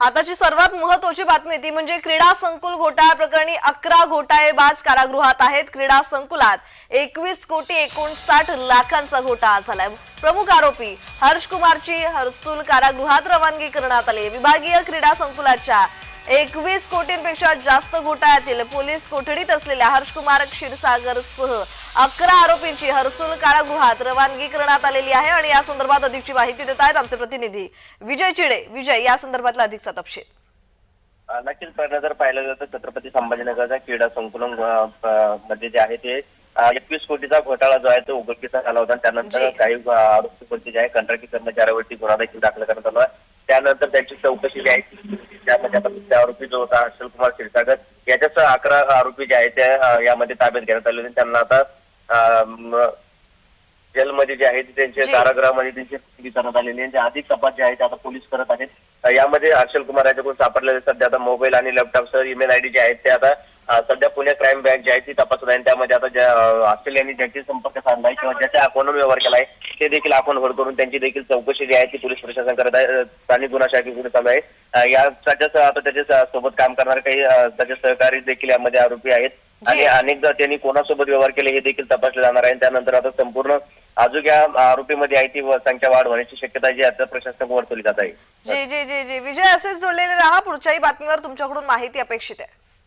आताची सर्वात महत्वाची बातमी ती म्हणजे क्रीडा संकुल घोटाळा प्रकरणी अकरा घोटाळेबाज कारागृहात आहेत. क्रीडा संकुलात एकवीस कोटी एकोणसाठ लाखांचा घोटाळा झालाय. प्रमुख आरोपी हर्ष कुमारची हर्सुल कारागृहात रवानगी करण्यात आली. विभागीय क्रीडा संकुलाच्या एकवीस कोटींपेक्षा जास्त घोटाळ्यातील पोलीस कोठडीत असलेल्या हर्षकुमार क्षीरसागर सह अकरा आरोपींची हर्सुल कारागृहात रवानगी करण्यात आलेली आहे आणि या संदर्भात अधिकची माहिती देत आहेत आमचे प्रतिनिधी विजय चिडे. विजय या संदर्भातला अधिकचा तपशील. नक्कीच पहिलं जर पाहिलं तर छत्रपती संभाजीनगरच्या क्रीडा संकुलनमध्ये जे आहे ते एकवीस कोटीचा घोटाळा जो आहे तो उघडकीचा झाला होता त्यानंतर. काही अ, आरोपीवरती जे आहे कंत्राटी कर्मचाऱ्यावरती गुन्हा देखील दाखल करण्यात आला. त्यानंतर त्यांची चौकशी जी आहे त्यामध्ये आता दुसरा आरोपी जो होता हर्षल कुमार क्षीरसागर याच्यासह अकरा आरोपी जे आहेत ते अ, यामध्ये ताब्यात घेण्यात आले होते. त्यांना आता जेलमध्ये जे आहे ते त्यांचे. कारागृहामध्ये त्यांची स्थिती करण्यात आलेली आहे. आणि अधिक तपास जे आहे ते आता पोलीस करत आहेत. यामध्ये हर्षल कुमार याच्याकडून सापडलेले सध्या आता मोबाईल आणि लॅपटॉपसह ईमेल आयडी जे आहेत ते आता सध्या पुणे क्राईम बँक जे आहे ती तपासत आहे. आणि त्यामध्ये आता ज्या ऑस्ट्रेलियाने ज्यांची संपर्क साधलाय किंवा ज्याच्या अकाउंटवर व्यवहार केलाय ते देखील अकाउंट होल्ड करून त्यांची देखील चौकशी जी आहे ती पोलीस प्रशासन करत आहे. स्थानिक गुन्हा शाखेकडे चालू आहे. अ, या त्याच्या आता त्याच्या सोबत काम करणारे काही त्याचे सहकारी देखील यामध्ये आरोपी आहेत. आणि अनेकदा त्यांनी कोणासोबत व्यवहार केले हे देखील तपासले जाणार आहे. त्यानंतर आता संपूर्ण अजून या आरोपीमध्ये आहे ती संख्या वाढ होण्याची शक्यता जी आता प्रशासनाकडून वर्तवली जात आहे. जी जी जी जी. विजय असेच जोडलेले राहा. पुढच्याही बातमीवर तुमच्याकडून माहिती अपेक्षित आहे.